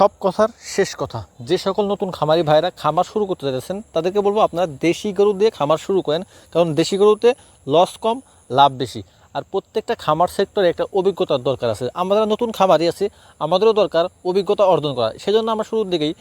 সব কথার শেষ কথা। যে সকল নতুন খামারি ভাইরা খামার শুরু করতে চাইছেন তাদেরকে বলব আপনারা দেশি গরু দিয়ে খামার শুরু করেন, কারণ দেশি গরুতে লস কম, লাভ বেশি। আর প্রত্যেকটা খামার সেক্টরে একটা অভিজ্ঞতার দরকার আছে। আমরা নতুন খামারি আছি, আমাদেরও দরকার অভিজ্ঞতা অর্জন করা। সেজন্য আমরা শুরুর দিকেই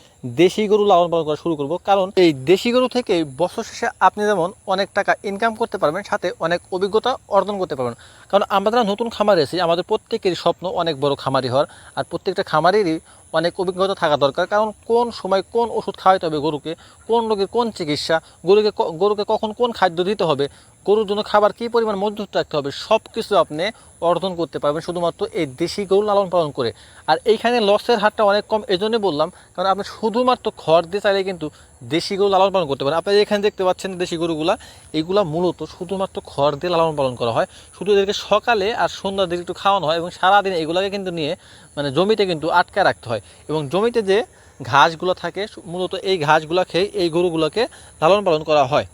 দেশি গরু লালন পালন করা শুরু করব। কারণ এই দেশি গরু থেকে বছর শেষে আপনি যেমন অনেক টাকা ইনকাম করতে পারবেন, সাথে অনেক অভিজ্ঞতা অর্জন করতে পারবেন। কারণ আমরা নতুন খামারে আছি, আমাদের প্রত্যেকেরই স্বপ্ন অনেক বড় খামারি হওয়ার। আর প্রত্যেকটা খামারেরই অনেক অভিজ্ঞতা থাকা দরকার। কারণ কোন সময় কোন ওষুধ খাওয়াইতে হবে গরুকে, কোন রোগের কোন চিকিৎসা, গরুকে গরুকে কখন কোন খাদ্য দিতে হবে, গরুর জন্য খাবার কী পরিমাণ মজবুত রাখতে হবে সব কিছু আপনি অর্জন করতে পারবেন শুধুমাত্র এই দেশি গরু লালন পালন করে। আর এইখানে লসের হারটা অনেক কম এই জন্যই বললাম, কারণ আপনি শুধুমাত্র খড় দিয়ে চাইলে কিন্তু দেশি গরু লালন পালন করতে পারেন। আপনি এখানে দেখতে পাচ্ছেন দেশি গরুগুলা, এগুলা মূলত শুধুমাত্র খড় দিয়ে লালন পালন করা হয়। শুধু এদেরকে সকালে আর সন্ধ্যার দিকে একটু খাওয়ানো হয় এবং সারাদিন এগুলাকে কিন্তু নিয়ে মানে জমিতে কিন্তু আটকে রাখতে হয়। এবং জমিতে যে ঘাসগুলো থাকে মূলত এই ঘাসগুলো খেয়ে এই গরুগুলোকে লালন পালন করা হয়।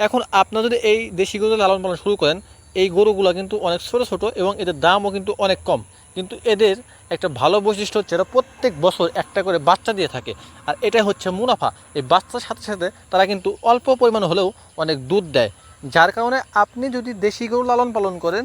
এখন আপনারা যদি এই দেশি গরু লালন পালন শুরু করেন, এই গরুগুলো কিন্তু অনেক ছোটো ছোটো এবং এদের দামও কিন্তু অনেক কম। কিন্তু এদের একটা ভালো বৈশিষ্ট্য হচ্ছে এরা প্রত্যেক বছর একটা করে বাচ্চা দিয়ে থাকে। আর এটা হচ্ছে মুনাফা। এই বাচ্চার সাথে সাথে তারা কিন্তু অল্প পরিমাণ হলেও অনেক দুধ দেয়। যার কারণে আপনি যদি দেশি গরু লালন পালন করেন,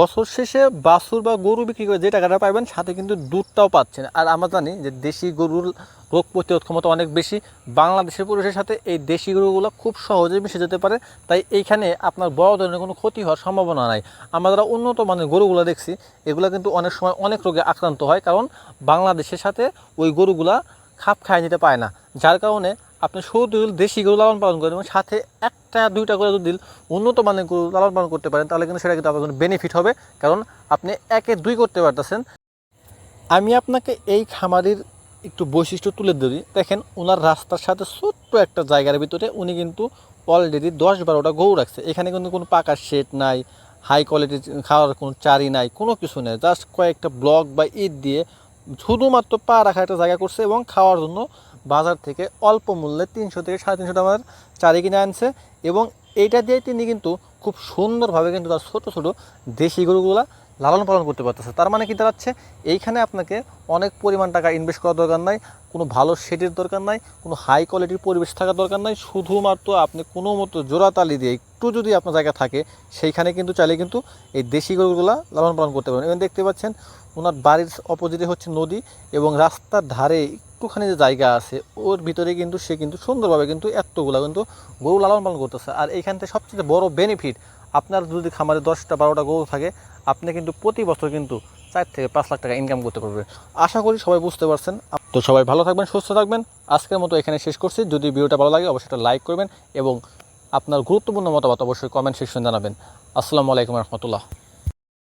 বছর শেষে বাছুর বা গরু বিক্রি করে যে টাকাটা পাবেন সাথে কিন্তু দুধটাও পাচ্ছেন। আর আমরা জানি যে দেশি গরুর রোগ প্রতিরোধ ক্ষমতা অনেক বেশি। বাংলাদেশের পরিবেশের সাথে এই দেশি গরুগুলো খুব সহজে মিশে যেতে পারে। তাই এইখানে আপনার বড় ধরনের কোনো ক্ষতি হওয়ার সম্ভাবনা নাই। আমরা যারা উন্নত মানের গরুগুলো দেখছি, এগুলো কিন্তু অনেক সময় অনেক রোগে আক্রান্ত হয়। কারণ বাংলাদেশের সাথে ওই গরুগুলা খাপ খায় নিতে পায় না। যার কারণে আপনি শুধু দেশি গরু লালন পালন করেন এবং সাথে একটা, দুইটা করে যদি উন্নত মানের গরু লালন পালন করতে পারেন, তাহলে কিন্তু সেটা কিন্তু আপনার জন্য বেনিফিট হবে। কারণ আপনি একে দুই করতে পারতেছেন। আমি আপনাকে এই খামারির একটু বৈশিষ্ট্য তুলে ধরি। দেখেন ওনার রাস্তার সাথে ছোট্ট একটা জায়গার ভিতরে উনি কিন্তু অলরেডি দশ বারোটা গরু রাখছে। এখানে কিন্তু কোনো পাকার শেড নাই হাই কোয়ালিটির খাওয়ার কোনো চারি নাই, কোনো কিছু নেই। জাস্ট কয়েকটা ব্লক বা ইট দিয়ে শুধুমাত্র পা রাখার একটা জায়গা করছে এবং খাওয়ার জন্য বাজার থেকে অল্প মূল্যে তিনশো থেকে সাড়ে তিনশো টাকার চারি কিনে আনছে এবং এইটা দিয়ে তিনি কিন্তু খুব সুন্দরভাবে কিন্তু তার ছোটো ছোটো দেশি গরুগুলো লালন পালন করতে পারতেছে। তার মানে কি দাঁড়াচ্ছে? এইখানে আপনাকে অনেক পরিমাণ টাকা ইনভেস্ট করার দরকার নাই, কোনো ভালো শেডের দরকার নাই, কোনো হাই কোয়ালিটির পরিবেশ থাকার দরকার নাই। শুধুমাত্র আপনি কোনো মতো জোড়াতালি দিয়ে একটু যদি আপনার জায়গা থাকে, সেইখানে কিন্তু চাইলে কিন্তু এই দেশি গরুগুলা লালন পালন করতে পারেন। এবং দেখতে পাচ্ছেন, ওনার বাড়ির অপোজিটে হচ্ছে নদী এবং রাস্তার ধারে একটুখানি যে জায়গা আছে, ওর ভিতরে কিন্তু সে কিন্তু সুন্দরভাবে কিন্তু এতগুলো কিন্তু গরু লালন পালন করতেছে। আর এইখান থেকে সবচেয়ে বড় বেনিফিট আপনার যদি খামারে দশটা, বারোটা গরু থাকে, আপনি কিন্তু প্রতি বছর কিন্তু চার থেকে পাঁচ লাখ টাকা ইনকাম করতে পারবেন। আশা করি সবাই বুঝতে পারছেন। তো সবাই ভালো থাকবেন, সুস্থ থাকবেন। আজকের মতো এখানে শেষ করছি। যদি ভিডিওটা ভালো লাগে, অবশ্যই লাইক করবেন এবং আপনার গুরুত্বপূর্ণ মতামত অবশ্যই কমেন্ট সেকশন জানাবেন। আসসালামু আলাইকুম রহমতুল্লাহ।